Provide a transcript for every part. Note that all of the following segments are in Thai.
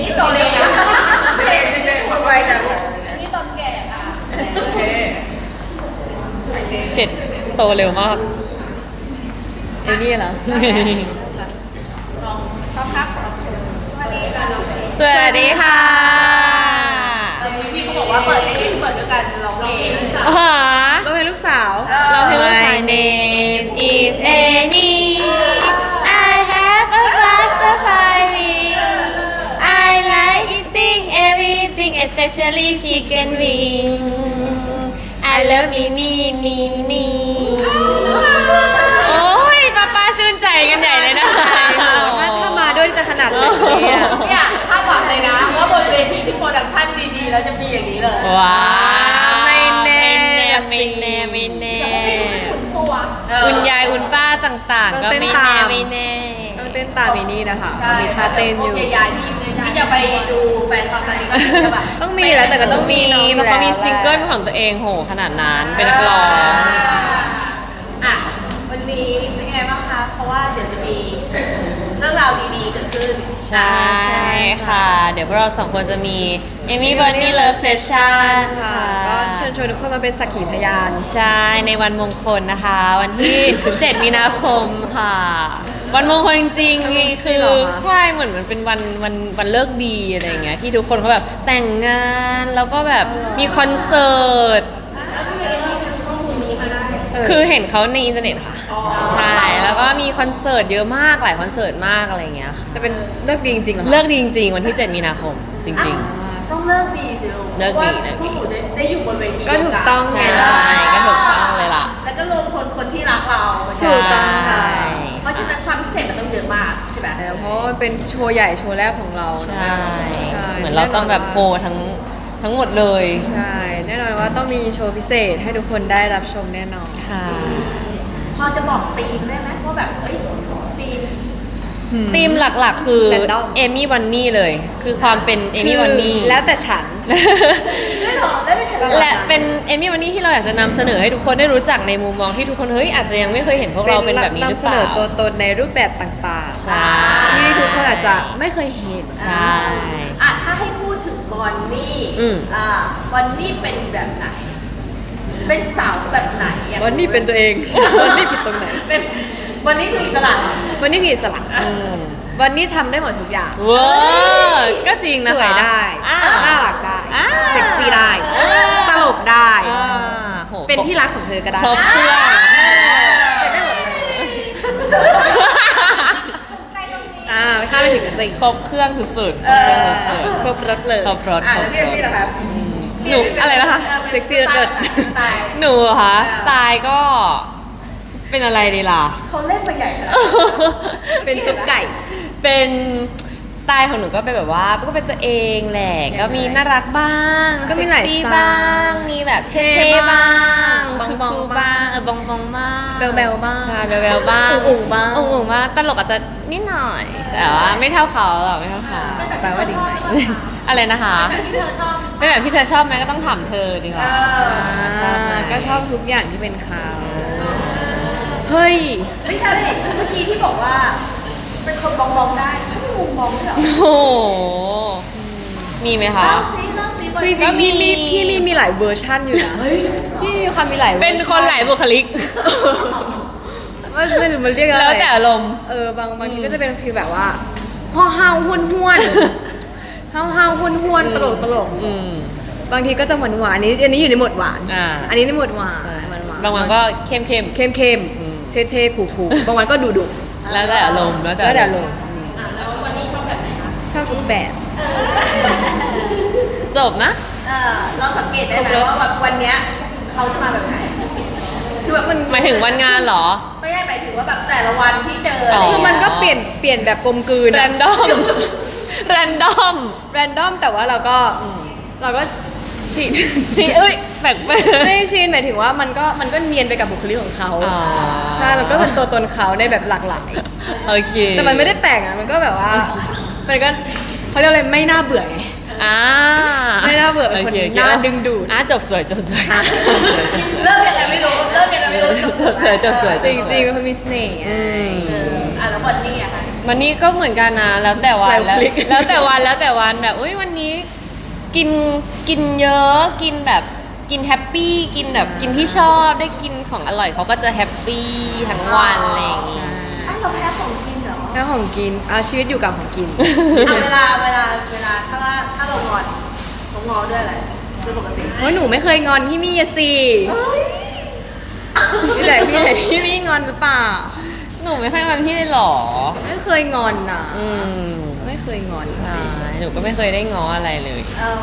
นี่โตเลยนะไม่ใช่ไม่ใช่คนวัยแต่นี่ตอนแก่ค่ะโอเคเจ็ดโตเร็วมากไอ้นี่เหรอต้องครับสวัสดีค่ะเออพี่เขาบอกว่าเปิดให้เปิดด้วยกันร้องเพลงอ๋อก็เป็นลูกสาวเราเพลงว่า My name is Annie especially chicken wing I love me me me me โอ้ยป้าป้าชื่นใจกันใหญ่เลยนะถ้าถ้ามาด้วยจะขนาดไหนเนี่ยเนี่ยคาดหวังเลยนะ ว่าบนเวทีที่โปรดักชั่นดีๆ แล้วจะมีอย่างนี้เลยว้าวไม่แน่ไม่แน่ไม่แน่ขุนตัวอุ่นยายอุ่นป้าต่างๆ ก็ไม่แน่ไม่แน่ต้องเต้นตามมินี่นะคะใช่มีท่าเต้นอยู่พวกใหญ่ๆที่ ที่จะไปดูแฟนคลับครั้งนี้ก็คือจะแบบต้องมีแหล้วแต่ก็ต้องมีมีน้องเพราะเขามีแล้วซิงเกิลของตัวเองโหขนาดนั้นเป็นนักร้องอะวันนี้เป็นยังไงบ้างคะ เพราะว่าเดี๋ยวจะมีเรื่องราวดีๆเกิดขึ้น ใช่ค่ะ เดี๋ยวพวกเราสองคนจะมี Amy Bunny Love Session ค่ะค่ะ ก็เชิญชวนทุกคนมาเป็นสักขีพยาน ใช่ ในวันมงคลนะคะ วันที่ 7 มีนาคมค่ะ วันมงคลจริงๆคือเหรอคะใช่เหมือนมันเป็นวันวันวันเลิกดีอะไรอย่างเงี้ยที่ทุกคนเขาแบบแต่งงานแล้วก็แบบมีคอนเสิร์ตคือเห็นเขาในอินเทอร์เน็ตค่ะใช่แล้วก็มีคอนเสิร์ตเยอะมากหลายคอนเสิร์ตมากอะไรอย่างเงี้ยค่ะแต่เป็นเลิกดีจริงๆเหรอคะเลิกดีจริงๆวันที่ 7 มีนาคมจริงต้องเลิกดีสิลูกเลิกดีพราะว่าเลิกดีพวกหนูได้ได้อยู่บนเวทีก็ถูกต้องๆไงใช่ก็ถูกต้องเลย แล้วเพราะว่ามันเป็นโชว์ใหญ่โชว์แรกของเราใช่ ใช่เหมือนเราต้องแบบโฮทั้งทั้งหมดเลยใช่แน่นอนว่าต้องมีโชว์พิเศษให้ทุกคนได้รับชมแน่นอน ค่ะ พอจะบอกธีมได้ไหมว่าแบบ เอ้ย ธีมธีมหลักๆ คือ Random เอมี่วันนี่เลย คือความเป็นเอมี่วันนี่คือแล้วแต่ฉัน ได้เหรอได้ได้เหรอและเป็นเอมี่วันนี่ที่เราอยากจะนำเสนอให้ทุกคนได้รู้จักในมุมมองที่ทุกคนเฮ้ยอาจจะยังไม่เคยเห็นพวกเราเป็นแบบนี้หรือเปนำเสนล่าอตัวตนในรูปแบบต่างใช่ ๆ ที่ทุกคนอาจจะไม่เคยเห็น ใช่ อะถ้าให้พูดถึงบอนนี่อืม อ่าบอนนี่เป็นแบบไหน เป็นสาวแบบไหนอะวันนี้เป็นตัวเอง วันนี้ผิดตรงไหน เป็น บอนนี่คืออิสระวันนี้มีอิสระวันนี้ทำได้หมดทุกอย่างเวอร์ก็จริงนะสวคะยได้อ่าน่ารักได้อ่าเซ็กซี่ได้อ่า ตลกได้ อ่าโหเป็นที่รักของเธอก็ได้ครบเครื่องเป็นได้หมดเลยอ่าไม่ข้ามไปถึงสิครบเครื่องสุดๆเออครบรถเลย ครบรถอะครแล้วบพี่รเอ็มถมี่ล่ะครับหนูอะไรนะคะ เซ็กซี่เลิศสไตล์หนูเหรอคะ สไตล์ก็ เป็นอะไรดีล่ะ เขาเล่นไปใหญ่ขนาดเป็นจุกไก่ เป็นสไตล์ของหนูก็เป็นแบบว่าก็เป็นตัวเองแหละก็มีน่ารักบ้างก็มีหลายเซ็ซี่สไตล์บ้างมีแบบเท่เท่ๆบ้างบ้างคูบองลๆๆบ้างบ้างเออบองบองๆบ้างเบลๆบ้างใช่เบลๆบ้างอุ่งๆบ้าง อุ่งๆบ้างตลกอาจจะนิดหน่อยแต่ว่าไม่เท่าเขาหรอกไม่เท่าเขา แปลว่าดีไหมอะไรนะคะที่เธอชอบไม่แบบที่เธอชอบไหมก็ต้องถามเธอดีกว่าชอบไหมก็ชอบทุกอย่างที่เป็นเขา เฮ้ย ไม่ใช่เมื่อกี้ที่บอกว่า เป็นคนบองบองได้เขามีมุมมองด้วยเหรอโอ้โห มีไหมคะ เล่าซิเล่าซิบอนจรินี่งๆพี่มีพี่มีมีหลายเวอร์ชั่นอยู่นะพี่มีความมีหลายวอร์เป็นคนหลายบุคลิกว่าไม่รู้มันเรียกอะไรแล้วแต่อารมณ์ เออบางบางทีก็จะเป็นฟีลแบบว่าห่อห้าวห้วนห้วนห้าวห้าวห้วนห้วนตลกตลกอืม บางทีก็จะหวานหวานอันนี้อันนี้อยู่ในหมวดหวานอ่า อันนี้ในหมวดหวานใช่หวานหวานบางวันก็เข้มเข้ม เข้มเข้มอืม เท่เท่ขู่ขู่บางวันก็ดุดุๆแล้วแต่อารมณ์แล้วแต่แล้วแต่ลงชอบทุกแบบจบนะ เออเราสังเกตได้ไหมว่าแบบวันเนี้ยเขาจะมาแบบไหน คือแบบมันหมายถึงวันงานเหรอ ไม่ใช่หมายถึงว่าแบบแต่ละวันที่เจออะไรอ๋อคือมันก็เปลี่ยนเปลี่ยนแบบกลมกลืนแรนดอมแรนดอมแรนดอมแต่ว่าเราก็เราก็ ชินชีเอ้ยแปลกไม่ชินหมายถึงว่ามันก็มันก็เนียนไปกับบุคลิกของเขาอ๋อใช่ มันก็เป็นตัวตนเขาในแบบหลากหลาย โอเคแต่มันไม่ได้แปลกอะ มันก็แบบว่า มันก็เขาเรียกอะไรไม่น่าเบื่อไง อ่าไม่น่าเบื่อเป็นคนโโอน่าดึงดูด อะจบสวยจบสวยจบสวยจบสวยเริ่มยังไงไม่รู้ เริ่มยังไงไม่รู้จบจบสวยจบสวยจริงๆเป็นคนมีเสน่ห์อืมเอออะแล้ววันนี้อะค่ะบวันนี้ก็เหมือนกันนะแล้วแต่วันหลายแล้วคลิก แล้วแต่วันแล้วแต่วันแบบอุ้ยวันนี้ กินกินเยอะกินแบบกินแฮปปี้กินแบบกินที่ชอบได้กินของอร่อยเขาก็จะแฮปปี้ทั้งวันอะไรอย่างงี้ถ้าเราแพ้ของกินเหรอแล้วของกินเอาชีวิตอยู่กับของกิน เอาเวลาเวลาเวลาถ้าว่าถ้าเรางอนเรางอด้วยอะไรคือปกติว่าหนูไม่เคยงอนพี่มี่อะสิพี่ไหนพี่ไหนพี่มี่งอนหรือเปล่า หนูไม่ค่อยงอนพี่เลยเหรอ ไม่เคยงอนนะอืมไม่ เคยงอนใช่หนูก็ไม่เคยได้ง้ออะไรเลย เออ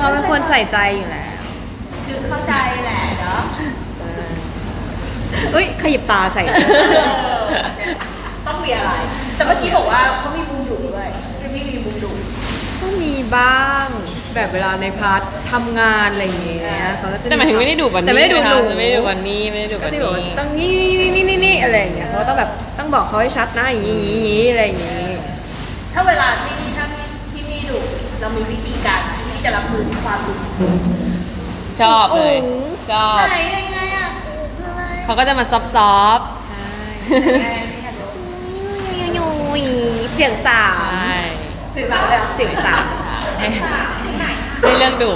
เราเป็นคนใส่ใจอยู่แล้วคือเข้าใจแหละเนาะใช่เอ้ยขยิบตาใส่ เออต้องมีอะไร แต่เมื่อกี้บอกว่าเขามีมุมดุด้วยไม่มีมีมุมดุ ก็มีบ้างแบบเวลาในพาร์ททำงานอะไรอย่างเงี้ยเขาก็จะแต่หมายถึงไม่ได้ดูวันนี้แต่ไม่ได้ดูนะคะหนูจะไม่ได้ดูวันนี้ไม่ได้ดูก็วันจะบอกว่านี้ต้องนี่นี่นี่นี่นี่อะไรอย่างเงี้ยเขาก็ต้องแบบต้องบอกเขาให้ชัดนะอย่างงี้อย่างงี้อะไรอย่างงี้ ถ้าเวลาที่ถ้าพี่พี่ดุเรามีวิธีการที่จะรับมือกับความดุชอบเลย ชอบ ไหนยังไงอะคืออะไรเขาก็จะมาซอฟซอฟแม่ไม่อยากรู้ยุยเสียงสาใช่มสื่อสารเลยเหรอเสียงสามให้ให้เลือกดุ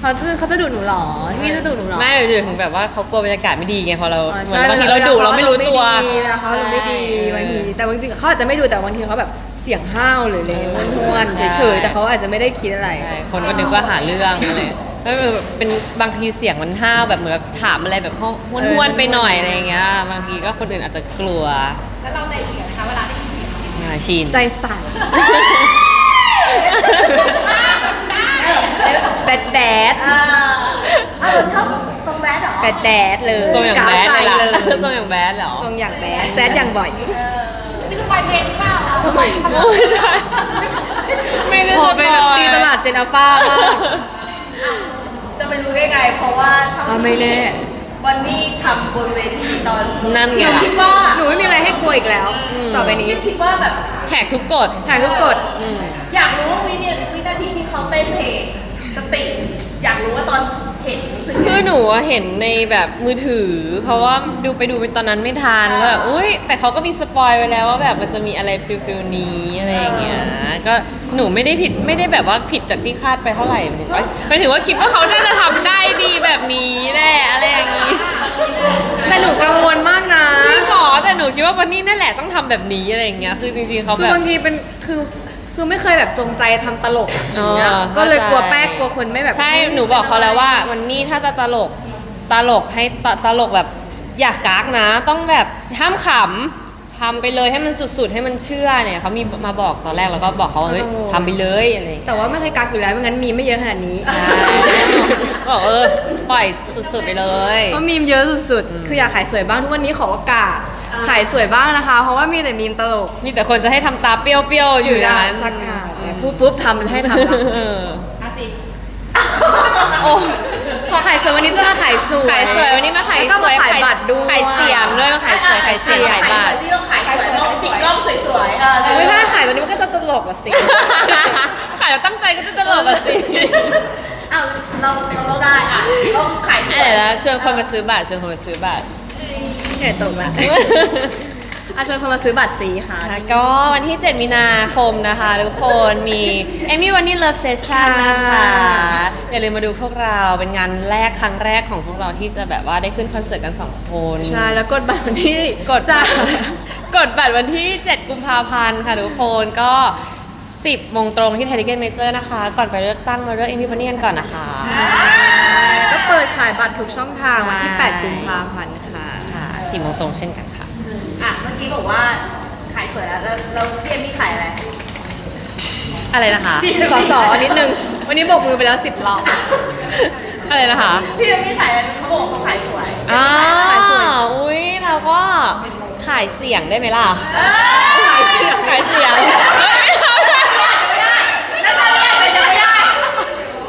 เขาจะเขาจะดูหนูเหรอพี่มี่จะดูหนูเหรอไม่หรือถึงแบบว่าเขากลัวบรรยากาศไม่ดีไงพอเราอ๋อเหมือนบางทีเราดุเราไม่รู้ตัวเวลาเขาลงไม่ดีบางทีแต่บางทีเขาอาจจะไม่ดูแต่บางทีเขาแบบเสียงห้าวหรืออะไรห้วนๆเฉยๆแต่เขาอาจจะไม่ได้คิดอะไรใช่คนก็นึกว่าหาเรื่องอะไรไม่แบบเป็นบางทีเสียงมันห้าวแบบเหมือนแบบถามอะไรแบบห้วนๆไปหน่อยอะไรอย่างเงี้ยบางทีก็คนอื่นอาจจะกลัว แล้วเราใจเสียนะคะเวลาได้ยินเสียงอ่าชินใจสั่น แบดแบดอ่าอ้าวเราชอบทรงแบดเหรอแบดแบดเลยทรงอย่างแบดใจเลยเลล่ะยทรงอย่างแบดเหรอทรงอย่างแบดแซดอย่างบ่อยพี่สปอยเพลงเปล่าทำไมไม่ได้พอสไปปอยตีตลาดเจนอาฟ้ามากจะไปรู้ได้ไง เพราะว่าเท่าอะไม่แน่วันนี้ทำบนเวทีตอนนั่นหไงนูล่ะคิดว่าหนูไม่มีอะไรให้กลัวอีกแล้ว ต่อไปนี้ยังคิดว่าแบบแหกทุกกฎถ่ายทุกกฎอยากรู้ว่าวินาวินาทีที่เขาเต้นเพลง สติ อยากรู้ว่าตอนเห็นรู้สึกคืไงอหนูอะเห็นในแบบมือถือ เพราะว่าดูไปดูเป็นตอนนั้นไม่ทันแล้วแบบอุ้ยแต่เขาก็มีสปอยไว้แล้วว่าแบบมันจะมีอะไรฟิลฟิลนี้อะไรอย่างเงี้ยก็หนูไม่ได้ผิดไม่ได้แบบว่าผิดจากที่คาดไปเท่าไหร่หมายถึงว่าหมายถึงว่าคิดว่าเขาน่าจะทำได้ดีแบบนี้แหละอะไรอย่างงี้แต่หนูกังวลมากนะจริงเหรอแต่หนูคิดว่าวันนี้นั่นแหละต้องทำแบบนี้อะไรอย่างเงี้ยคือจริงๆเขาคืแบอบบางทีเป็นคือ คือไม่เคยแบบจงใจทำตลกอ๋ออย่างเงี้ยเข้าใจก็เลยกลัวแป๊กกลัวคนไม่แบบใช่หนูบอกเขาแล้วว่า วันนี้ถ้าจะตลก ตลกให้ตตลกแบบ อยากกากนะ ต้องแบบห้ามขำทำไปเลยให้มันสุดๆ ให้มันเชื่อเนี่ยเขามีมาบอกตอนแรกแล้วก็บอกเขาว่าเฮ้ยทำไปเลยอะไรอย่างเงี้ยแต่ว่าไม่เคยกักอยู่แล้วไม่งั้นมีไม่เยอะขนาดนี้ใช่บอกเออปล่อยสุดๆไปเลย เพราะมีมเยอะสุดๆ คืออยากขายสวยบ้างทุกวันนี้ขอโอกาส ขายสวยบ้างนะคะ เพราะว่ามีแต่มีมตลกมีแต่คนจะให้ทำตาเปรี้ยวๆอยู่ได้นั้นสักอะแต่พูดปุ๊บทำให้ทำละเอออาสิโอ้ขอขายสวยวันนี้จะมาขายสวยขายสวยวันนี้มาขายแล้วก็สวยมาขายบัตรด้วย ขายเสียงด้วยมาขายสวยขายเสียงขายบัตร ที่ต้องขายสวยต้องติดกล้องสวยๆเออไม่ได้ขายตัวนี้มันก็จะตลกอะสิ ขายแล้วตั้งใจก็จะตลกอะสิอ้าวเราเราเราได้อะเราขายสอะวยไรนะชวนคนมาซื้อบัตรชวนคนมาซื้อบัตร เนี่ยตกละอาชวนคนมาซื้อบัตรสีค่ะ ค่ะก็วันที่ 7 มีนาคมนะคะทุกคนมีเอมี่วันนี้เลิฟเซสชั่นนะคะอย่าลืมมาดูพวกเราเป็นงานแรกครั้งแรกของพวกเราที่จะแบบว่าได้ขึ้นคอนเสิร์ตกัน 2 คน ใช่แล้วกดบัตรวันที่กดจ้า กดบัตรวันที่ 7 กุมภาพันธ์ค่ะทุกคนก็ 10โมงตรงที่ไทยทิเก็ตเมเจอร์นะคะ ก่อนไปเลือกตั้งมาเลือกเอมี่วันนี้กันก่อนนะคะ ก็เปิดขายบัตรทุกช่องทางวันที่ใช่8กุมภาพันธ์ ค่ะค่ะ4โมงตรงเช่นกันค่ะ อะเมื่อกี้บอกว่าขายสวยแล้วแล้วเราพี่เอมมี่ขายอะไร อะไรนะคะ สอสอนิดนึง วันนี้โบอกมือไปแล้วสิบรอบอะไรนะคะพี่เอมมี่ขายอะไรเขาบอกว่าเขาขายสวยอ่าขายสวยอุ้ยเราก็ขายเสียงได้ไหมล่ะเออขายเสียงขายเสียง แล้วตอนนี้อาจจะยังไม่ได้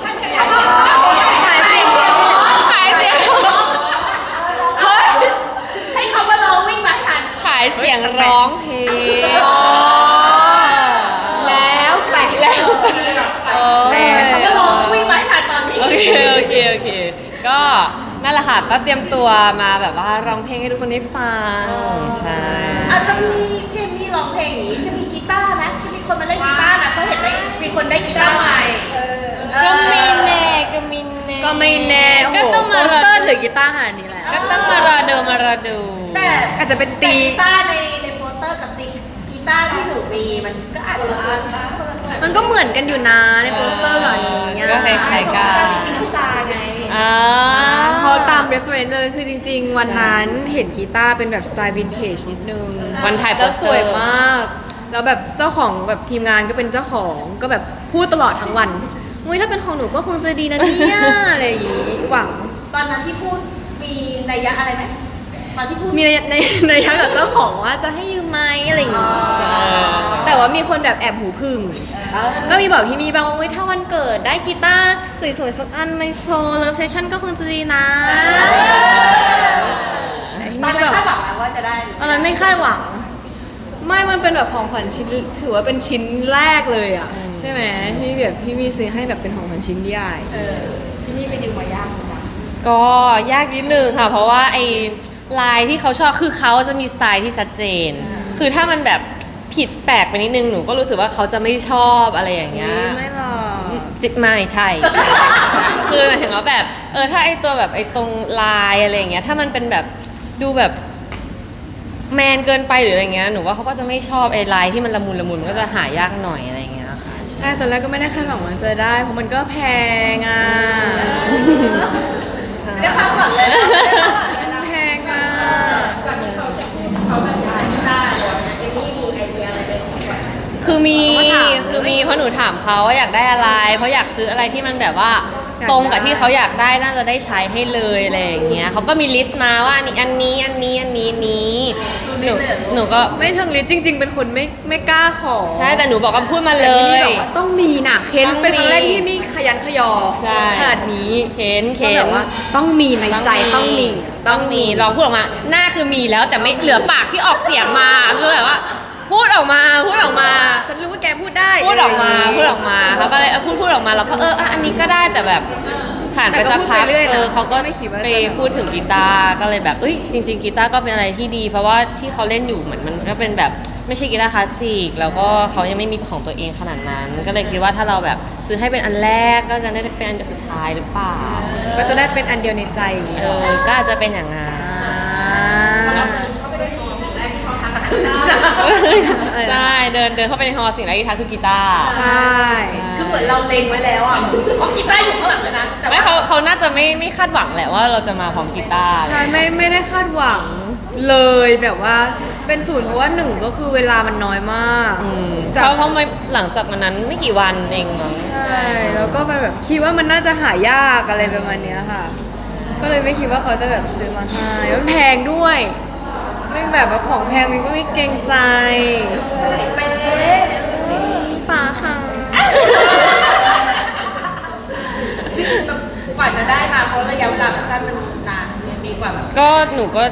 ขายสิบรอบ ขายเสียง เฮ้ยให้เขามาลองวิ่งมาให้ทัน ขายเสียงร้องเพลงแล้วแปะแล้วเออเขามาลองต้องวิ่งมาให้ทันตอนนี้โอเคโอเคโอเคก็นั่นแหละค่ะก็เตรียมตัวมาแบบว่าร้องเพลงให้ทุกคนได้ฟังใช่อะถ้าพี่พี่เอมมี่ร้องเพลงอย่างนี้จะมีกีตาร์ไหมจะมีคนมาเล่นกีตาร์ไหมเขาเห็นได้มีคนได้กีตาร์ใหม่เออก็ไม่แน่ก็ไม่แน่ ก็ไม่แน่โอ้ก็โหต้องโปมาสรอเตอร์ดูหรือกีตาร์ขนาดนี้แหละ ก็ต้องมารอดูมารอดู แต่อาจจะเป็นตี แต่กีตาร์ในในโปสเตอร์กับตีกีตาร์ที่หนูมีมันก็อาจจะคนละคนละมันก็เหมือนกันอยู่นะในโปสเตอร์กับอันนี้อะก็คล้ายๆกันตามีน้ำตาไงอ่าพอตาม reference เลยคือจริง ๆ วันนั้นเห็นกีตาร์เป็นแบบสไตล์วินเทจนิดนึง วันถ่ายโปแล้วสสเตอร์วยมาก แล้วแบบเจ้าของแบบทีมงานก็เป็นเจ้าของก็แบบพูดตลอดทั้งวัน อุ้ยถ้าเป็นของหนูก็คงจะดีนะเนี่ยอะไรอย่างงี้หวัง ตอนนั้นที่พูดมีนัยยะอะไรไหมตอนที่พูดมีในในในยักกับเจ้าของว่าจะให้ยืมไหมอะไรอย่างงี้ใช่แต่ว่ามีคนแบบแอบหูพึ่ง ก็มีบอกที่มีบางว่าเว้ยถ้าวันเกิดได้กีตาร์สวยๆสักอันไมโซเลิฟเซสชั่นก็คงจะดีนะตอนนั้นคาดหวังแล้วว่าจะได้ตอนนั้นไม่คาดหวัง ไม่มันเป็นแบบของขวัญชิ้นถือว่าเป็นชิ้นแรกเลยอะ ใช่ไหมที่แบบพี่มีซื้อให้แบบเป็นของขวัญชิ้นใหญ่ เออที่นี่ไปดิวมายากเหมือนกันก็ยากนิดนึงค่ะ เพราะว่าไอ้ลายที่เขาชอบคือเขาจะมีสไตล์ที่ชัดเจน คือถ้ามันแบบผิดแปลกไปนิดนึงหนูก็รู้สึกว่าเขาจะไม่ชอบอะไรอย่างเงี้ยไม่หรอก จิตไม่ใช่ คือหมายถึงว่าแบบเออถ้าไอตัวแบบไอตรงลายอะไรอย่างเงี้ยถ้ามันเป็นแบบดูแบบแมนเกินไปหรืออะไรเงี้ยหนูว่าเขาก็จะไม่ชอบไอลายที่มันละมุนละมุนมันก็จะหายากหน่อยอะไรอย่างเงี้ยค่ะ ใช่ใช่ตอนแรกก็ไม่ได้คาดหวังว่าจะได้เพราะมันก็แพงอะไม่ได้คาดหวังเลยนะไม่ได้คาดหวังเลยมันนะแพงอะคือมีเขาก็ถามคือมีเพราะหนูถามเขาว่าอยากได้อะไร เพราะอยากซื้ออะไรที่มันแบบว่าอยาก ตรงกับได้ที่เขาอยากได้น่าจะได้ใช้ให้เลยอะไรอย่างเงี้ยเขาก็มีลิสต์มาว่าอันนี้อันนี้อันนี้อันนี้นี้หนูหนูก็ไม่เชิงลิสต์จริง ๆ เป็นคนไม่ไม่กล้าขอใช่แต่หนูบอกว่าพูดมาเลแต่ที่นี่ยบอกว่าต้องมีนะเค้นต้องมีเป็นครั้งแรกที่มีขยันขยอใช่ ขนาดนี้เข็นก็เข็แบน บว่าต้องมีในใจต้องมี ต้องมีลองพูดออกมา หน้าคือมีแล้วแต่ไม่เหลือปากที่ออกเสียงมาคือแบบว่า พูดออกมาพูดออกมา ฉันรู้ว่าแกพูดได้พูดออกมาะไรย่งงี้พูดออกมาเขาก็เลยเออพูดพูดออกมาเราก็เอออะอันนี้ก็ได้แต่แบบผ่านไปแต่ก็สักพูดพักไปเรื่อยนะเออเขาก็ไม่คิดว่าจะ ไปพูดถึงกีตาร์ก็เลยแบบเอ้ยจริง ๆกีตาร์ก็เป็นอะไรที่ดี เพราะว่าที่เขาเล่นอยู่เหมือนมันก็เป็นแบบไม่ใช่กีตาร์คลาสสิกแล้วก็เขายังไม่มีของตัวเองขนาดนั้น ก็เลยคิดว่าถ้าเราแบบซื้อให้เป็นอันแรกก็จะได้เป็นอันสุดท้ายหรือเปล่าก็จะได้เป็นอันเดียวในใจอย่างนี้เอหรออก็อาจจะเป็นอย่างนั้น อ่า ใช่เดินเดินเข้าไปในฮอลล์สิ่งแรกที่ทักคือกีตาร์ ใช่ คือเหมือนเราเล็งไว้แล้วอะเพราะกีตาร์อยู่ข้างหลังเลยนะแต่ไม่ว่าเขาเขาน่าจะไม่ไม่คาดหวังแหละว่าเราจะมาพร้อมกีตาร์ ใช่ไม่ไม่ได้คาดหวังเลยแบบว่าเป็นศูนย์เพราะว่าหนึ่งก็คือเวลามันน้อยมากอืมจากเขาเขาไม่หลังจากวันนั้นไม่กี่วันเองมั้งใช่ แล้วก็มันแบบคิดว่ามันน่าจะหายากอะไรประมาณเนี้ยค่ะ ก็เลยไม่คิดว่าเขาจะแบบซื้อมาให้มันแพงด้วย ไม่แบบว่าของแพงมันก็ไม่เกรงใจใส่เป๊ะฟ้าค่ะกว่าจะได้มาเพราะระยะเวลามันสั้นมันนานมันมีกว่าแบบก็หนูก็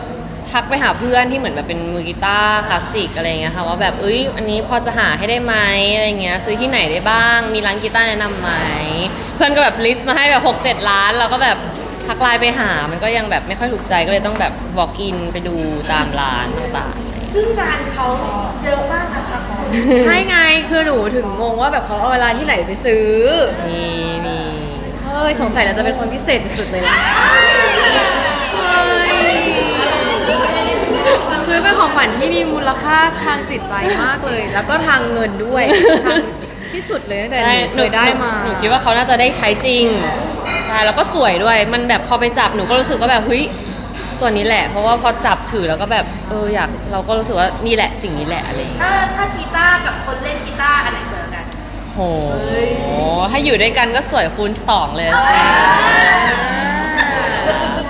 ทักไปหาเพื่อนที่เหมือนแบบเป็นมือกีตาร์คลาสสิกอะไรเงี้ยค่ะว่าแบบเอ้ยอันนี้พอจะหาให้ได้ไหมอะไรเงี้ยซื้อที่ไหนได้บ้างมีร้านกีตาร์แนะนำไหมเพื่อนก็แบบลิสต์มาให้แบบ6 7ร้านเราก็แบบ ทักไลน์ไปหา มันก็ยังแบบไม่ค่อยถูกใจก็เลยต้องแบบ walk in ไปดูตามร้านต่างๆซึ่งงานเขาเยอะมากนะคะของใช่ไงคือหนูถึงงงว่าแบบเขาเอาเวลาที่ไหนไปซื้อมีมี เฮ้ยสงสัยเราจะเป็นคนพิเศษที่สุดเลยนะเฮ้ยคือเป็นของขวัญที่มีมูลค่าทางจิตใจมากเลย แล้วก็ทางเงินด้วยทางที่สุดเลยตั้งแต่หนูเคยได้มาหนูคิดว่าเขาน่าจะได้ใช้จริง ใช่แล้วก็สวยด้วยมันแบบพอไปจับหนูก็รู้สึกว่าแบบเฮ้ยตัวนี้แหละ เพราะว่าพอจับถือแล้วก็แบบเอออยากเราก็รู้สึกว่านี่แหละสิ่งนี้แหละอะไรอย่างเงี้ยถ้าถ้ากีตาร์กับคนเล่นกีตาร์อันไหนสวยกว่ากันโหถ้าอยู่ด้วยกันก็สวยคูณสองเลยสิ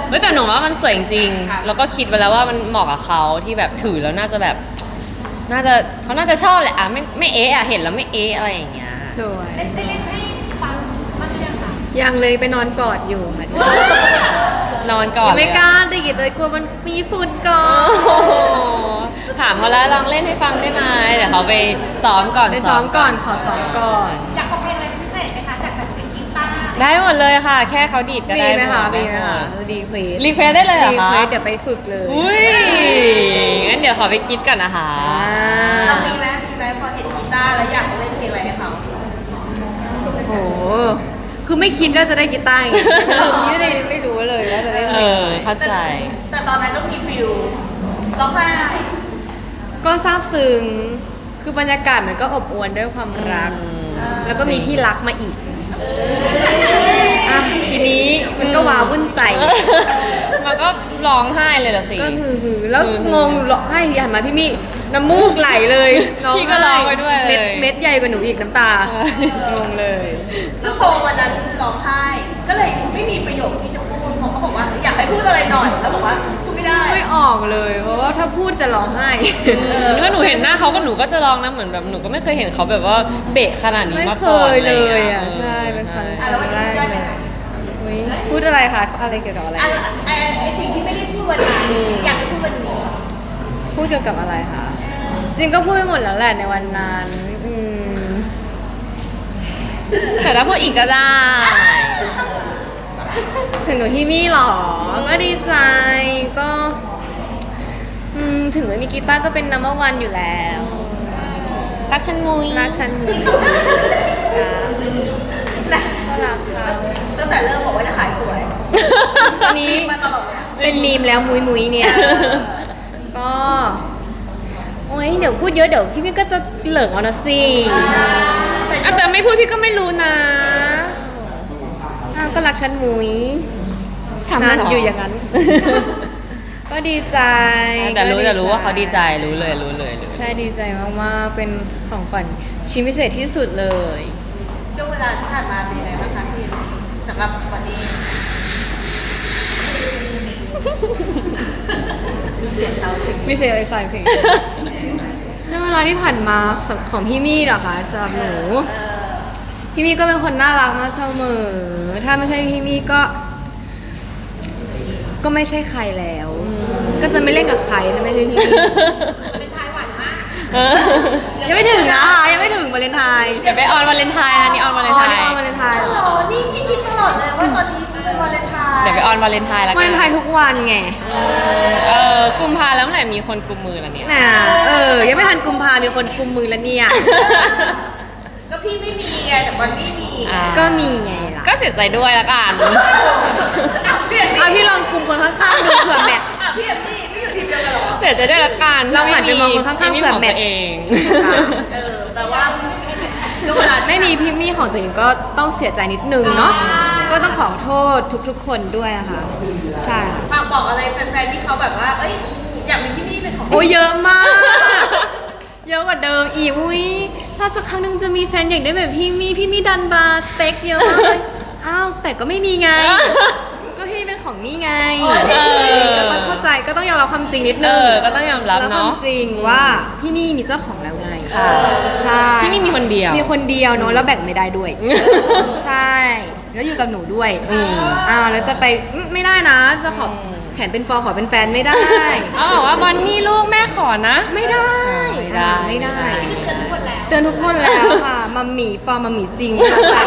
เฮ้ยแต่หนูว่ามันสวยจริงๆแล้วก็คิดไปแล้วว่ามันเหมาะกับเขาที่แบบถือแล้วน่าจะแบบ น่าจะเขาน่าจะชอบแหละอะไม่ไม่เอะอะเห็นแล้วไม่เอะอะไรอย่างเงี้ยสวยได้ได้เล่นให้ฟังบ้างหรือ ยังคะยังเลยไปนอนกอดอยู่ค่ะนอนก่อนยังไม่เลยกอะล้าดีดเลยกลัวมันมีฝุ่นก่อโอ้นโหถามเขาแล้วลองเล่นให้ฟังได้ไหมเดี๋ยวเขาไปซ้อมก่อนไปซ้อมก่อนขอซ้อมก่อน อยากฟังเพลงอะไรเป็นพิเศษไหมคะจากแบบเสียงกีตาร์ได้หมดเลยค่ะ แค่เขาดีดก็มีได้ไหมคะดมีไหมด้คะดรีเควสรีเควสได้เลยเหรอรีคะเควสเดี๋ยวไปฝึกเลยอุ้ยงั้นเดี๋ยวขอไปคิดก่อนนะคะ คือไม่คิดว่าจะได้กีตาร์อย่างเงี้ยไม่ได้ไม่รู้เลยว่าจะได้เออเข้าใจ แต่ตอนนั้นก็มีฟิลร้องไห้ก็ซาบซึ้งคือบรรยากาศมันก็อบอวลด้วยความรัก แล้วก็มีที่รักมาอีกอะทีนี้มันก็ว้าวุ่นใจ มันก็ร้องไห้เลยเหรอสิ ก็คือหือแล้วหืองงร้องไห้ทีหันมาพี่มี่น้ำมูกไหลเลยพี่ก็ร้องไปด้วยเลย เม็ดเม็ดใหญ่กว่าหนูอีกน้ำตางงเลยซึ่งพอวันนั้นร้องไห้ ก็เลยไม่มีประโยคที่จะพูดเพราะเขาบอกว่าอยากให้พูดอะไรหน่อยแล้วบอกว่าพูดไม่ได้ไม่ออกเลยเพราะว่าถ้าพูดจะร้องไห้ถ้าหนูเห็นหน้าเขาก็หนูก็จะร้องนะเหมือนแบบหนูก็ไม่เคยเห็นเขาแบบว่าเบะขนาดนี้ไม่มาเคก่อนยเลยไรอะงี้ใช่เป็นครั้งอะแล้ววันนี้พูดได้ไหม อุ๊ยพูดอะไรคะอะไรเกี่ยวกับอะไร อะไอ้ไอ้สิ่งที่ไม่ได้พูดวันนั้นอยากให้พูดวันนี้ พูดเกี่ยวกับอะไรคะจริงก็พูดไปหมดแล้วแหละในวันนั้นอืมแต่ถ้าพูดอีกก็ได้ ถึงกับพี่มี่หรอ ก็ดีใจก็อืมถึงไม่มีกีตาร์ก็เป็นนัมเบอร์วันอยู่แล้วรักฉันมุยรักฉันมุยนะก็ รักเขาตั้งแต่เริ่มบอกว่าจะขายสวยอันนี้ มาตลอดเลยเป็นมีมแล้วมุยมุยเนี่ย ก็ โอ้ยเดี๋ยวพูดเยอะเดี๋ยวพี่มี่ก็จะเหลิงเอานะสิแต่อะแต่ไม่พูดพี่ก็ไม่รู้นะอ้าวก็รักฉันมุยทำไมนานหรอออยู่อย่างนั้น ก็ดีใจแต่รู้ก็แต่รู้ว่าเขาดีใจรู้เลยรู้เลยรู้ใช่ดีใจมากๆเป็นของขวัญชิ้นพิเศษที่สุดเลย ช่วงเวลาที่ผ่านมาเป็นยังไงบ้างคะที่สำหรับวันนี้มีเสียงเตาถึงพิเศษอะไรใส่เพลงช่วงเวลาที่ผ่านมาสำของพี่มี่เหรอคะสำหรับหนูเออพี่มี่ก็เป็นคนน่ารักมาเสมอ ถ้าไม่ใช่พี่มี่ก็ ก็ไม่ใช่ใครแล้ว ก็จะไม่เล่นกับใครถ้าไม่ใช่พี่มี่เออยังไม่ถึงนะคะยังไม่ถึงวาเลนไทน์เดี๋ยวไปออนวาเลนไทน์นะนี่ออนวาเลนอ๋ไทอน์นี่ออนวาเลนไทน์เหรอโอ้นี่พี่คิด ตลอดเลยว่าตอนนี้เป็นวาเลนไทน์เดี๋ยวไปออนวาเลนไทน์แล้ววากัเลนไทน์ทุกวันไงเออกุมภาแล้วเมื่อไหร่มีคนกุมมือแล้วเนี่ย น่ะเออ ยังไม่ทันกุมภามีคนกุมมือแล้วเนี่ย ก็พี่ไม่มีไงแต่วันนี้มีอ่าก็มีไงล่ะก็เสียใจด้วยละกัน อ้าวพี่เอ็มเอาพี่ลองกุมคนข้างๆดูเผื่อแมท อ้าวพี่เอ็มนี่ไม่อยู่ทีมเดียวกันเหรอเสียใจด้วยละกันเราหันไปมองคนข้างๆไม่มีเผื่อของแมท ตัวเอง เออแปลว่าช่วงเวลาไม่มีพี่มี่ของตัวเองก็ต้องเสียใจนิดนึงเนาะ ก็ต้องขอโทษทุกๆ คนด้วยนะคะใช่ค่ะฝากบอกอะไรแฟนๆที่เขาแบบว่า เอ้ย อยากมีพี่มี่เป็นของโอ้ยเยอะมาก เยอะกว่าเดิมอีกอุ้ยถ้าสักครั้งหนึ่งจะมีแฟนอยากได้แบบพี่มี่พี่มี่ดันบาร์สเปคเยอะมากเลยอ้าวแต่ก็ไม่มีไง ก็พี่เป็นของนี่ไงเออ ก็ต้องเข้าใจก็ต้องยอมรับความจริงนิดเอนึงอก็ต้องยอมรับแล้วควาเนาะมจริงว่าพี่มี่มีเจ้าของแล้วไงค่ะใช่ ที่ไม่มีคนเดียว มีคนเดียวเนอะแล้วแบ่งไม่ได้ด้วย ใช่ แล้วอยู่กับหนูด้วยอืมอ้าวแล้วจะไปอืมไม่ได้นะ จะขอแขนเป็นฟอขอเป็นแฟนไม่ได้เขาบอกว่าบอนนี่ลูกแม่ขอนะ ไม่ได้ไม่ได้ อ่าไม่ได้เตือนทุกคนแล้วเตือนทุกคนแล้ว ค่ะมัมหมี่ปอมัมหมี่จริงค่ะ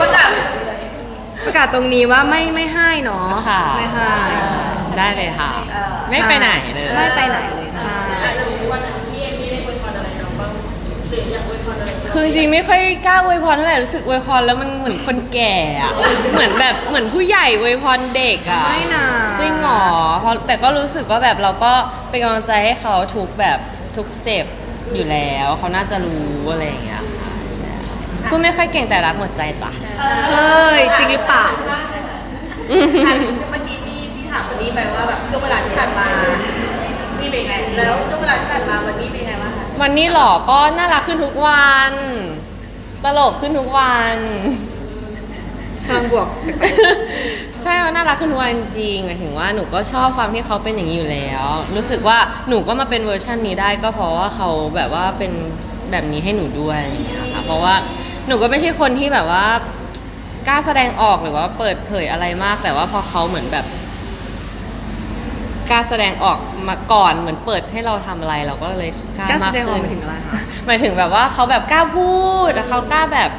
ประกาศ ประกาศตรงนี้ว่าไม่ไม่ให้เนาะค่ะ ไม่ให้ได้เลยค่ะเออไม่ไปไหนเลย ไม่ไปไหนเลยใช่ คือ จริงๆไม่ค่อยกล้าอวยพรเท่าไหร่รู้สึกอวยพรแล้วมันเหมือนคนแก่อะเหมือนแบบเหมือนผู้ใหญ่อวยพรเด็กอะ ไม่นะจริงเหรอเพราะแต่ก็รู้สึกว่าแบบเราก็เป็นกำลังใจให้เขาทุกแบบทุกสเต็ปอยู่แล้วเขาน่าจะรู้อะไรอย่างเงี้ยค่ะใช่พูดไม่ค่อยเก่งแต่รักหมดใจจ้ะ เฮ้ยจริงหรือเปล่า อะเมื่อกี้พี่พี่ถามวันนี้ไปว่าแบบช่วงเวลาที่ผ่านมานี่เป็นไง แล้วช่วงเวลาที่ผ่านมาวันนี้เป็นไงบ้างคะ วันนี้หรอก็น่ารักขึ้นทุกวัน ตลกขึ้นทุกวันพลังบวก ใช่ว่าน่ารักขึ้นทุกวันจริงหมายถึงว่าหนูก็ชอบความที่เขาเป็นอย่างนี้อยู่แล้ว รู้สึกว่าหนูก็มาเป็นเวอร์ชันนี้ได้ก็เพราะว่าเขาแบบว่าเป็นแบบนี้ให้หนูด้วยอย่างเงี้ยค่ะเพราะว่าหนูก็ไม่ใช่คนที่แบบว่ากล้าแสดงออกหรือว่าเปิดเผยอะไรมาก แต่ว่าพอเขาเหมือนแบบ กล้าแสดงออกมาก่อนเหมือนเปิดให้เราทำอะไรเราก็เลยกล้ากล้าแสมากดงออกขึ้นมาถึงอะไรคะ หมายถึงแบบว่าเขาแบบกล้าพูดแล้วเขากล้าแบบ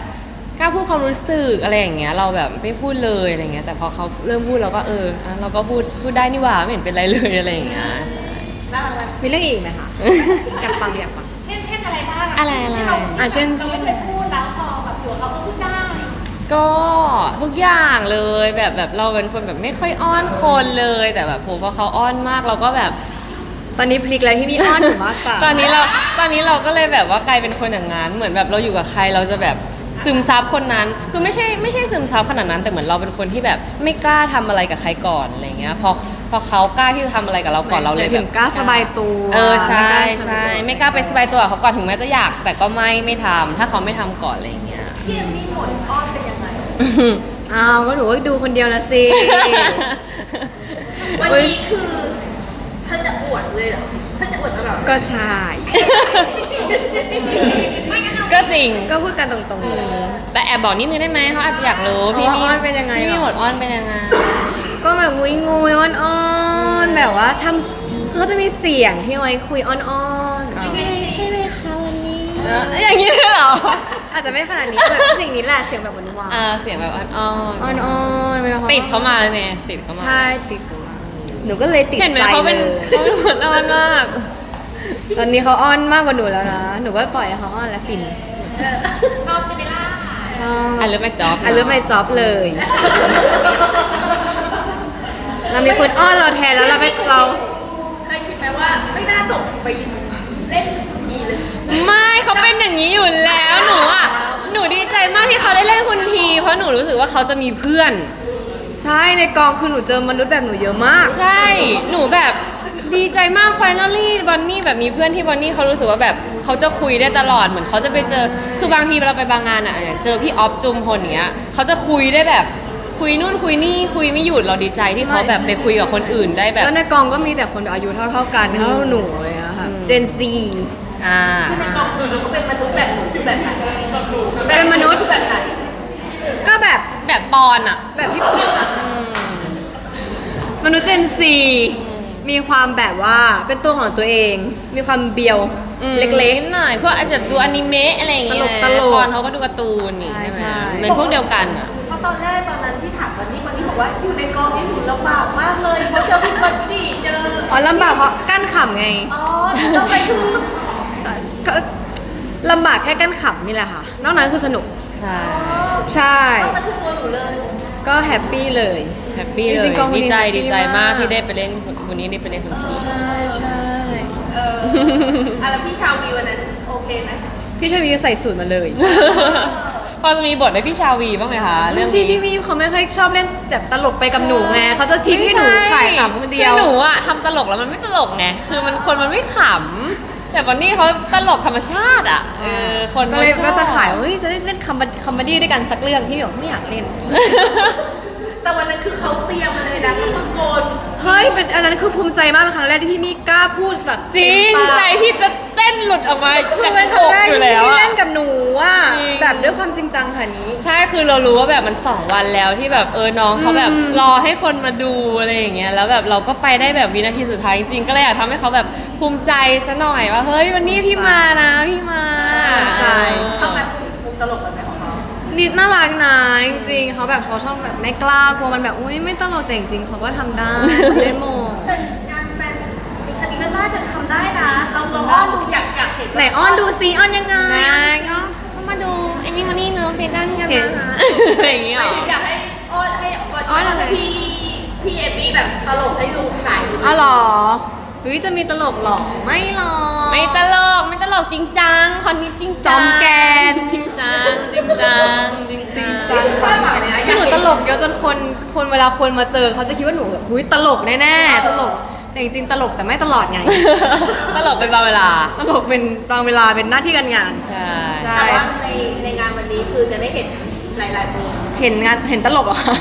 กล้าพูดความรู้สึกอะไรอย่างเงี้ยเราแบบไม่พูดเลยอะไรเงี้ยแต่พอเขาเริ่มพูดเราก็เอออะเราก็พูดพูดได้นี่หว่าไม่เห็นเป็นไรเลยอะไรอย่างเงี้ยใช่ น่ารักไหมมีเรื่องอีกไหมคะ อยากฟังอยากฟัง เช่นเช่นอะไรบ้างอะไรอะไร ที่เราอะเช่น เราไม่เคยพูดแล้วพอแบบผัวเขาก็พูดได้ ก็ทุกอย่างเลยแบบแบบเราเป็นคนแบบไม่ค่อยอ้อนคนเลย แต่แบบโหพอเขาอ้อนมากเราก็แบบ ตอนนี้พลิกแล้วที่มีอ้อนหนูมากกว่า ตอนนี้เราตอนนี้เราก็เลยแบบว่ากลายเป็นคนอย่างนั้นเหมือนแบบเราอยู่กับใครเราจะแบบซึมซับคนนั้นคือไม่ใช่ไม่ใช่ซึมซับขนาดนั้น แต่เหมือนเราเป็นคนที่แบบไม่กล้าทำอะไรกับใครก่อนอะไรเงี้ยพอพอเขากล้าที่จะทำอะไรกับเราก่อนเราเลยถึงกล้าสบายตัวเออใช่ไม่กล้าใช่ไม่กล้าไปสบายตัวกับเขาก่อนถึงแม้จะอยาก แต่ก็ไม่ไม่ทำถ้าเขาไม่ทำก่อนอะไรเงี้ยพี่เอมมี่หมดอ้อนเป็นยังไง อ้าวก็หนูก็ดูคนเดียวนะสิ วันนี้คือท่านจะอวดเลยเหรอท่านจะอวดตลอดก็ใช่ ก็จริงก็พูดกันตรงๆเลย แต่แอบบอกนิดนึงได้ไหมเขาอาจจะอยากรู้อ๋อพี่อ้อนเป็นยังไงพี่เหรอมีหมดอ้อนเป็นยังไงก็แบบงุยงุยๆอ้อนๆแบบว่าทำเขาจะมีเสียงที่ไว้คุยอ้อนๆใช่ใช่ไหมคะวันนี้เอออย่างนี้เลยเหรอ อาจจะไม่ขนาดนี้แบบเสียงนี้แหละเสียงแบบหวานอ่าเสียงแบบอ้อนๆอ้อนๆเวลาๆติดเขามาเลยเนี่ยติดเขามาใช่ติดหนูก็เลยติดเห็นไหมใจเขาเลเป็นยเขาเป็นคนอ้อนมาก ตอนนี้เขาอ้อนมากกว่าหนูแล้วนะหนูก็ปล่อยให้เขาอ้อนและฟินชอบใช่ไหมล่ะชอบอันเลิฟแม็กจ็อบอันเลิฟไม่จ็อบเลยเรามีคนอ้อนเราแทนแล้วเราไม่เราใครคิดไหมว่าไม่น่าส่งไปเล่นทีเลยไม่เขาเป็นอย่างนี้อยู่แล้วหนูอะหนู ดีใจมากที่เขาได้เล่นคุณที เพราะหนูรู้สึกว่าเขาจะมีเพื่อน ใช่ในกองคือหนูเจอมนุษย์แบบหนูเยอะมาก ใช่ หนูแบบดีใจมาก f i น a l ลี่บอนนี่แบบมีเพื่อนที่บอนนี่เขารู้สึกว่าแบบเขาจะคุยได้ตลอด เหมือนเขาจะไปเจอ คือบางทีเราไปบางงานอะอย่างเจอพี่ออฟจุมพลอย่างเงี้ยเขาจะคุยได้แบบคุยนู่นคุยนี่คุยไม่หยุดเราดีใจที่เขาแบบไปคุยกับคนอื่นได้แบบ แล้วในกองก็มีแต่คนอายุเท่า ๆกันเท่าหนูเลยอะค่ะเจนซีอ่าคือในกองคือเขาเป็นมนุษย์แบบหนูแบบไหน เป็นมนุษย์แบบไหนก็แบบแบบปอนอะแบบพี่ปอนมนุษย์เจนซีมีความแบบว่าเป็นตัวของตัวเอง มีความเบียวอืมเล็กนิดหน่อยพวกอาจจะดูอนิเมะอะไรอย่างเงี้ยตลกตลกปอนเขาก็ดูการ์ตูนนี่ใช่ใช่ไหมใช่เป็นพวกเดียวกันอะเพราะตอนแรกตอนนั้นที่ถามวันนี้วันนี้บอกว่าอยู่ในกองนี่หนูลำบากมากเลยเพราะเจอพี่กอนจีเจอๆอ๋อลำบากเพราะกั้นขำไงอ๋อต้องไปคือก็ ลำบากแค่กั้นขำนี่แหละค่ะ นอกนั้นคือสนุก ใช่ใช่ต้องนั่นคือตัวหนูเลย ก็แฮปปี้เลย แฮปปี้เลจริยงๆกองคนนี้ดีใจแฮปปี้ดีใจมามากก ที่ได้ไปเล่นวันนี้ได้ไปเล่นคุณทีใช่ใช่เอออะแล้วพี่ชาววีวันนั้นโอเคไหมพี่ชวีใส่สูตรมาเลย พอจะมีบทให้พี่ชาวีบ้างไหมคะเรื่องพี่นี้ชิวีเขาไม่ค่อยชอบเล่นแบบตลกไปกับหนูไงเขาจะทิ้งให้หนูขายขำคนเดียว คือหนูอะทำตลกแล้วมันไม่ตลกไงคือมันคนมันไม่ขำ แต่วันนี้เขาตลกธรรมชาติอะเออคนก็เลยชอบก็จะขายว่าเฮ้ยจะได้เล่นคอมเมดี้คอมเมดี้ด้วยกันสักเรื่องพี่บอกไม่อยากเล่น แต่วันนั้นคือเขาเตรียมมาเลยนะเขาตะโกนเฮ้ยเป็นอันนั้นคือภูมิใจมากเป็นครั้งแรกที่พี่มี่กล้าพูดแบบจริงเต็มปากใจพี่จะเต้นหลุดออกมาคือจากเป็นคอรั้งกแรกอยู่ที่แล้วพี่อะ เล่นกับหนูอะจริง แบบด้วยความจริงจังค่ะนี้ ใช่คือเรารู้ว่าแบบมันสองวันแล้วที่แบบเออน้องเขาแบบอืมรอให้คนมาดูอะไรอย่างเงี้ยแล้วแบบเราก็ไปได้แบบวินาทีสุดท้ายจริงๆก็เลยอยากทำให้เขาแบบภูมิใจซะหน่อยว่าเฮ้ยวันนี้พี่มานะพี่มาใช่ชอบไหมมุมตลกแบบไหนของเขา นิดน่ารักนะจริงๆเขาแบบเขาชอบแบบไม่กล้ากลัวมันแบบอุ้ยไม่ตลกแต่จริงๆเขาก็ทำได้ทำได้หมดแต่งานแฟนมีคดีก็น่าจะทำได้นะ เราเราอ้อนดูอยากอยากเห็นไหนอ้อนดูซิอ้อนยังไงก็มาดูเอมี่มานี่เนื้อเจดันกันเห็นนะคะอย่างเงี้ยหเหมายรถึองอยากให้อ้อนให้อ้อนอ้อนอะไร พี่พี่เอมมี่แบบตลกให้ดูขายดูอ๋อเหรอ เฮ้ยจะมีตลกเหรอไม่หรอก ไม่ตลกไม่ตลกจริงจังคนนี้จริงจจัองมแกน จริงจังจริงจังจริงจังนี่คือคาดหวังเลยนะอยาพี่กหนูเห็น ตลกเยอะจนคนคนเวลาคนมาเจอเขาจะคิดว่าหนูแบบหุ้ยตลกแน่ๆตลกแต่จริงๆตลกแต่ไม่ตลอดไง ตลกเป็นบางเวลาตลกเป็นบางเวลาเป็นหน้าที่การงานใช่ใช่แต่ว่าในในงานวันนี้คือจะได้เห็นหลายๆมุมเห็นงานเห็นตลกเหรอคะ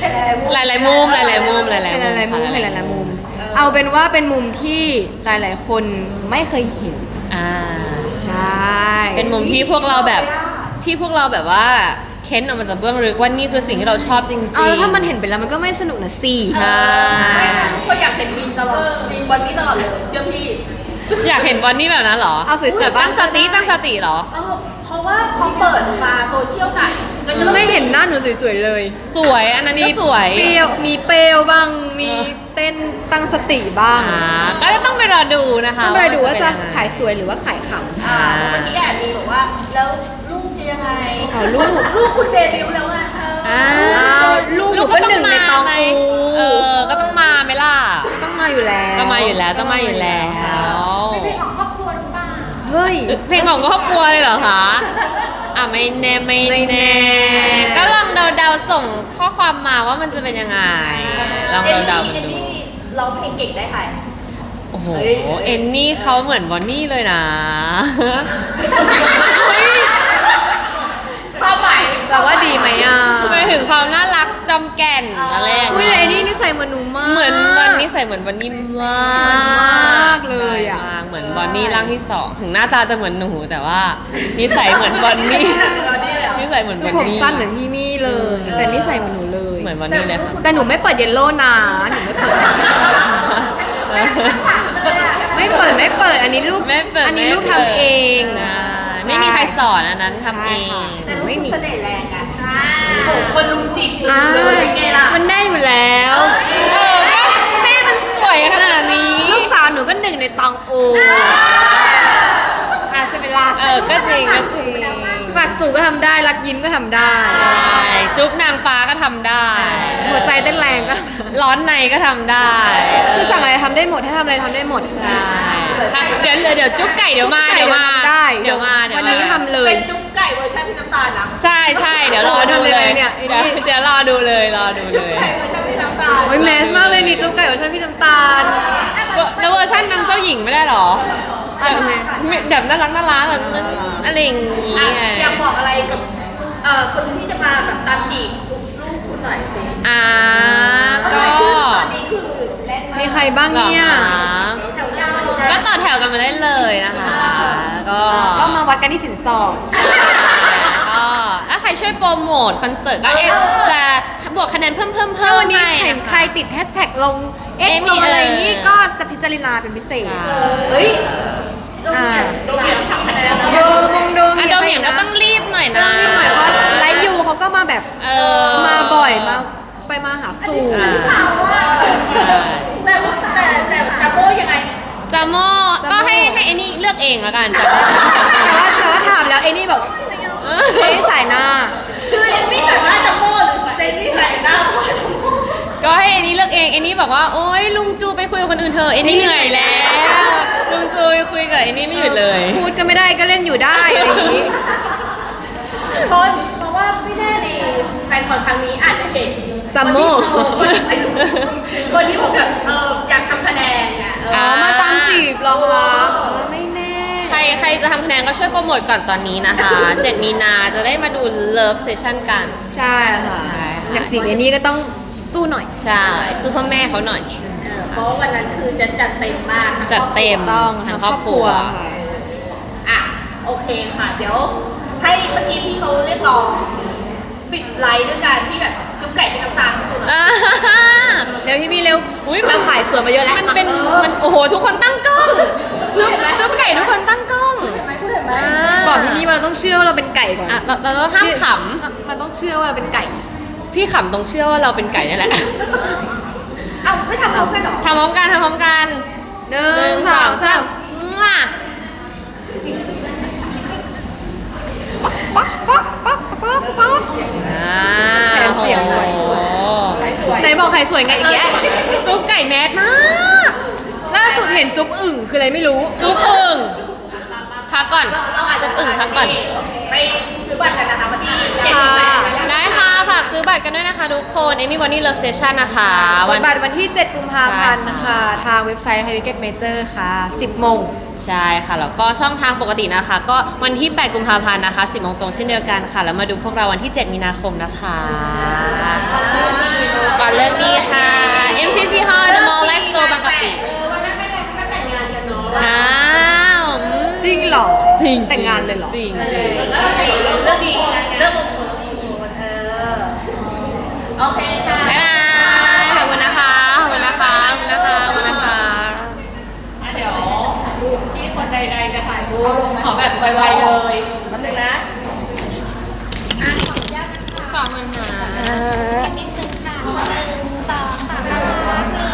เห็นหลายๆมุมหลายๆมุมหลายๆมุมหลายๆเห็นมุมหลายๆมุมค่ะเห็นหลายๆมุม เอาเป็นว่าเป็นมุมที่หลายๆ คนไม่เคยเห็น อ่า ใช่ เป็นมุมที่พวกเราแบบที่พวกเราแบบว่าเค้นออกมาจากเบื้องลึกว่านี่คือสิ่งที่เราชอบจริงๆ เอาแล้วถ้ามันเห็นไปแล้วมันก็ไม่สนุกนะสิใช่ ไม่นะทุกคนอยากเห็นวินตลอดวินวันนี้ตลอดเลยเชื่อพี่อยากเห็นบอนนี่แบบนั้นเหรอเอาสวยๆแบบตั้งสติบ้างก็ได้ตั้งสติเหรอ เออเพราะว่าพอเปิดมาโซเชียลไหนก็จะต้อง ไม่เห็นหน้าหนูสวยๆเลยสวยอันนั้นก็สวยเปรี้ยวมีเปรี้ยวบ้าง มีเต้นตั้งสติบ้างอ่าก็จะต้องไปรอดูนะคะต้องไปดูว่าจะเป็นยังไงขายสวยหรือว่าขายขอ่าเมื่อกี้แอบมีบอกว่า แล้วลูกจะยังไงอ๋อลูกลูกคุณเดบิวต์แล้วอะเออำอ้าวลูกหนูก็หนึ่งในตองไหมอูเออก็ต้องมาไหมล่ะต้องมาอยู่แล้วก็มาอยู่แล้วก็มาอยู่แล้วเป็นเพลงของครอบครัวหรือเปล่าเฮ้ยเพลงของครอบครัวเลยเหรอคะ อะไม่แน่ไม่ไม่แน่ แน่ ก็ลองเดาๆส่งข้อความมาว่ามันจะเป็นยังไง ลองเอ็นเดานี่ๆกัเอ็นนดูนี่ร้องเพลงเก่งได้ใครโอ้โหเอ็นนี่เขาเหมือนบอนนี่เลยนะ ความหมายแต่ว่าดีไหมอะไปถึงความน่ารักจ อมแก่นอะไรอย่างอุ้ยเงี้ยแต่ไอ้นี่นิสัยเหมือนหนูมาก เหมือนบอนนี่ใส่เหมือนบอนนี่มากมากเลยอะ มากเหมือนบอนนี่ร่างที่สองถึงหน้าตาจะเหมือนหนูแต่ว่านิสัยเหมือนบอนนี่นิสัยเหมือนคืบออนผมนี่สั้นเหมือนพี่มี่เลย แต่นิสัยเหมือนหนูเลย เหมือนบอนนี่เลยค่ะแต่หนูไม่เปิดเยลโล่นะหนูไม่เปิด ไม่เปิดไม่เปิด อันนี้ลูก ไม่เปิดอันนี้ลูกไม่ทำปิดเองใช่ไม่มีใครสอนอันนั้นทำเองใช่ค่ะแต่ลูกคุณเสน่ห์แรงอะ โอ้โหคนลุมจิตอ่าเลยไงล่ะมันได้อยู่แล้ว เออก็แม่มันสวยขนาดนี้ ลูกสาวหนูก็หนึ่งในตองโออะใช่ไหมล่ะเออ ก็จริงก็จริงปากจูก็ทำได้ รักยิ้มก็ทำได้ ใช่จุ๊บนางฟ้าก็ทำได้ หัวใจเต้นแรงก็ ร้อนในก็ทำได้ คือสั่งอะไรทำได้หมด ถ้าทำอะไรทำได้หมดใช่ค่ะเดี๋ยวเดี๋ยวเดี๋ยวจุ๊บไก่เดี๋ยวมาจุ๊บไก่เดี๋ยวมา ทำได้เดี๋ยวมาเดี๋ยววันมานี้ทำเลย เป็นจุ๊บำตาลนะใช่ใช่เดี๋ยวรอดูทำเลยังไงยเนี่ยไอ้เดี๋ยวนี่เดี๋ยวรอดูเลยรอดูเลย ไก่เวอร์ชันพี่น้ำตาลโอ้ยแมสมากเลยนี่จุ๊บไก่ของฉันพี่น้ำตาลแล้วเวอร์ชันนางเจ้าหญิงไม่ได้เหรออะทำไมแบบน่ารักน่ารักแบบอะไรอย่างงี้อะไงอยากบอกอะไรกับเอ่อคนที่จะมาแบบตามจีบลูกคุณหน่อยสิอ่าก็ตอนนี้คือแน่นมากมีใครบ้างเนี่ยหรอคะ แถวยาว ก็ต่อแถวกันมาได้เลยนะคะ ก็ก็มาวัดกันที่สินสอดใช่ก็ถ้าใครช่วยโปรโมทคอนเสิร์ตก็เอ็จะบวกคะแนนเพิ่มเพิ่มถ้าเพิ่มวันนี้ให้เห็นนะะใครติดแฮชแท็กลง เอ็กเอ็มลงอะไรเออนี่ก็จะพิจารณาเป็นพิเศษใช่เฮ้ยโรงเรียนโรงเรียนทำคะแนนแล้วโดมงโดมอะโดมอย่างก็ต้องรีบหน่อยต้นะองรีบหน่อยเพราะไลฟ์ยูเขาก็มาแบบเออมาบ่อยมาไปมาหาสู่อ่าแต่แต่แต่จัมโบ้ยังไง จามโมก็ให้ให้ไอ้นี่เลือกเองแล้วกันจ้ะแต่ว่าแต่ว่าถามแล้วเอ็นี่แบบเอ็นี่สายหน้า คือเอ็มมี่ใส่หน้าจัมโบ้หรือเอ็มมี่ใส่หน้าพ่อจัมโบ้ก็ให้ไอ้นี่เลือกเองไอ้นี่บอกว่าโอ๊ยลุงจูไปคุยกับคนอื่นเถอะไอ้นี่เหนื่อยแล้ว ลุงจูไปคุยกับไอ้นี่ไม่หยุดเลย พูดก็ไม่ได้ก็เล่นอยู่ได้อะไรอย่างนี้ เพราะเพราะว่าไม่แน่เลยแฟนคอนครั้งนี้อาจจะเห็นจัมโบ้ คนที่ผมแบบเอออยากทำคะแนน อะเอออ๋อมาตามจีบเหรอคะเออไม่แน่ ใครใครจะทำคะแนนก็ช่วยโปรโมทก่อนตอนนี้นะคะ 7 มีนาจะได้มาดูเลิฟเซสชั่นกัน ใช่ค่ะใช่ค่ะ อยากจีบเอ็นี่ก็ต้องสู้หน่อย ใช่สู้เพ่อแม่เขาหน่อย เออเพราะว่าวันนั้นคือจะจัดเต็มมากทั้งจัดเต็มต้องทั้งครอบครัว ค่ะอะ โอเคค่ะ เดี๋ยวให้เมื่อกี้พี่เขาเรียกร้องปิดไลฟ์ด้วยการที่แบบจุ๊บ ไก่เป็นน้ำตาลให้คุณอ่าเร็วพี่มีเร็วอุ๊ยมันเราขายสวนมาเยอะแล้วมันเป็นมันโอ้โห ทุกคนตั้งกล้องจุ๊บจุ๊บไก่ทุกคนตั้งกล้องเห็นไหมคุณเห็นไหมบอกพี่มีว่าเราต้องเชื่อว่าเราเป็นไก่ก่อนอะเราเราต้องห้ามขมันต้องเชื่อว่าเราเป็นไก่ำพี่ขำตรงเชื่อว่าเราเป็นไก่นี่แหละเอ้าไม่ทำพร้อมกันเหรอทำพร้อมกันทำพร้อมกัน หนึ่หนึ่งงสสอองงสาสามมมั่วป๊อกป๊อกป๊อกป๊อกป๊อกอ่าแถมเสียงด้วยโอ้โหไหน บอกใครสวยไงอีกแยะจุ๊บไก่แมสมาก ล่าสุดเห็นจุ๊บอึ่งคืออะไรไม่รู้ จุ๊บอึ่งพักก่อนเราเราอาจจะจุ๊บอึ่งพักก่อน ไปซื้อบัตรกันนะคะวันที่เจ็ดค่ะแปดได้ค่ะฝาก ซื้อบัตรกันด้วยนะคะทุกคนเอมี่วันนี้เลิฟเซสชั่นนะคะกวัดนบัตรวันที่ 7 กุมภาพันธ์ใช่ค่ะ ทางเว็บไซต์ t h a i t i c k e t Major ค่ะ 10 โมง ใช่ค่ะ แล้วก็ช่องทางปกตินะคะ ก็วันที่ 8 กุมภาพันธ์นะคะ 10 โมงตรงเช่นเดียวกันค่ะ แล้วมาดูพวกเราวันที่ 7 มีนาคมนะคะก่อนเลิกดีค่ะ MCC Hall The Mall Life Store บางกะปิอ้าวอืมจริงเหรอ จริงแต่งงานเลยเหรอ จริงจริงเรื่องดีไงเรื่องมงคลเออ โอเคค่ะบายขอบคุณนะคะขอบคุณนะคะขอบคุณนะคะขอบคุณนะคะเดี๋ยวที่คนใดๆจะถ่ายรูปขอแบบไวๆเลยนันหนึ่งนะขอบคุณค่ะ นิดนึงค่ะ